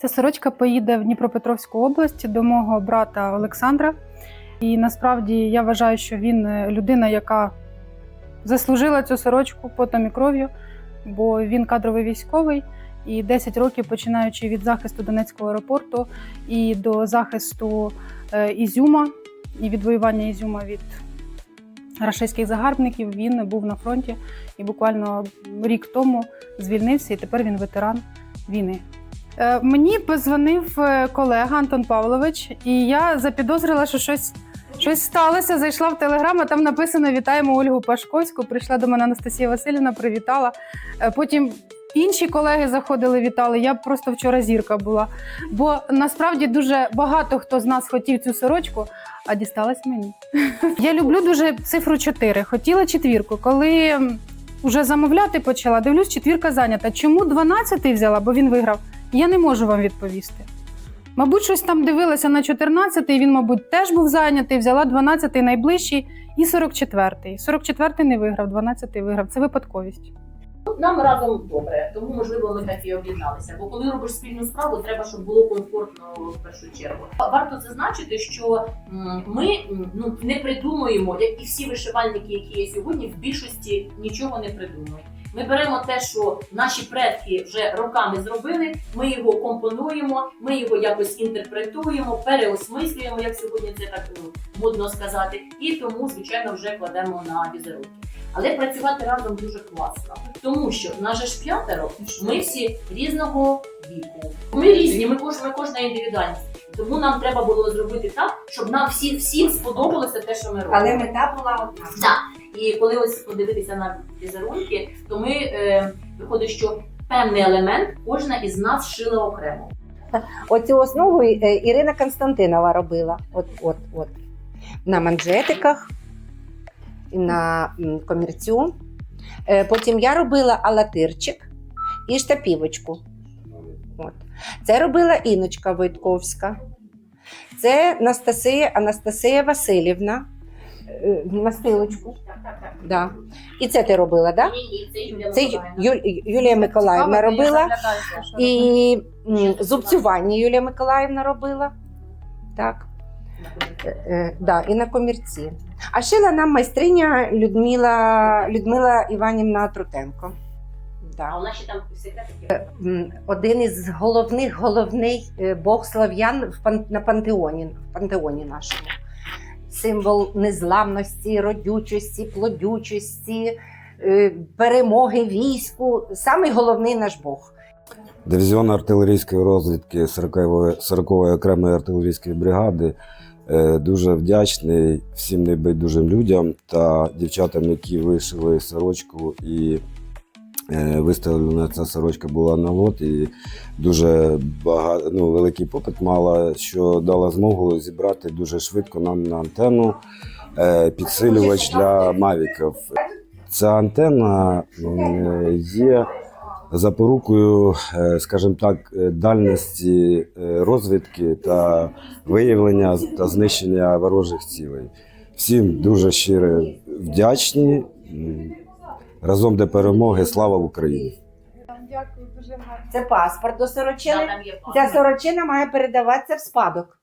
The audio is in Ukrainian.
Ця сорочка поїде в Дніпропетровську область до мого брата Олександра. І насправді я вважаю, що він е, людина, яка заслужила цю сорочку потом і кров'ю, бо він кадровий військовий. І 10 років, починаючи від захисту Донецького аеропорту і до захисту е, Ізюма і відвоювання Ізюма від рашистських загарбників, він був на фронті і буквально рік тому звільнився, і тепер він ветеран війни. Е, Мені позвонив е, колега Антон Павлович, і я запідозрила, що щось, щось сталося. Зайшла в телеграм, а там написано Вітаємо Ольгу Пашковську. Прийшла до мене Анастасія Васильівна, привітала. Е, Потім інші колеги заходили, вітали. Я просто вчора зірка була. Бо насправді дуже багато хто з нас хотів цю сорочку, а дісталась мені. Я люблю дуже цифру 4. Хотіла четвірку. Коли вже замовляти почала, дивлюсь, четвірка зайнята. Чому 12 взяла? Бо він виграв. Я не можу вам відповісти. Мабуть, щось там дивилася на 14-й, він, мабуть, теж був зайнятий, взяла 12-й найближчий і 44-й. 44-й не виграв, 12-й виграв. Це випадковість. Нам разом добре, тому можливо ми так і об'єдналися. Бо коли робиш спільну справу, треба, щоб було комфортно в першу чергу. Варто зазначити, що ми ну не придумуємо, як і всі вишивальники, які є сьогодні, в більшості нічого не придумують. Ми беремо те, що наші предки вже роками зробили. Ми його компонуємо, ми його якось інтерпретуємо, переосмислюємо, як сьогодні це так ну, модно сказати, і тому, звичайно, вже кладемо на візерунки. Але працювати разом дуже класно, тому що нас же ж п'ятеро, ми всі різного віку. Ми різні, ми кожна, кожна індивідуальність. Тому нам треба було зробити так, щоб нам всі всім сподобалося те, що ми робимо. Але мета була одна. Так. І коли ось подивитися на візерунки, то ми е, виходить, що певний елемент кожна із нас шила окремо. Оцю основу е, Ірина Константинова робила. От, от, от. На манжетиках, на комірцю. Е, Потім я робила алатирчик і штапівочку. От. Це робила Іночка Войтковська. Це Анастасія, Анастасія Васильівна. Е, так, так. Да. І це ти робила, так? Да? Це. Ю- Юлія Миколаївна робила. І м, зубцювання Юлія Миколаївна робила. Так. Е, е, да, і на комірці. А шила нам майстриня Людмила, Людмила Іванівна Трутенко. А Да. у нас ще там секретики. М, Один із головних, головний е, бог слав'ян в пан- на пантеоні, в пантеоні нашому. Символ незламності, родючості, плодючості, е, перемоги війську. Самий головний наш Бог. Дивізіон артилерійської розвідки 40-ї 40-ї окремої артилерійської бригади. Е, Дуже вдячний всім небайдужим людям та дівчатам, які вишили сорочку і виставлена ця сорочка була на лот. І дуже багато, ну, великий попит мала, що дала змогу зібрати дуже швидко нам на антенну е, підсилювач для мавіків. Ця антенна є запорукою, е, скажімо так, е, дальності е, розвідки та виявлення та знищення ворожих цілей. Всім дуже щиро вдячні. Разом до перемоги. Слава Україні! Дякую, дуже гарно. Це паспорт до сорочини. Ця сорочина має передаватися в спадок.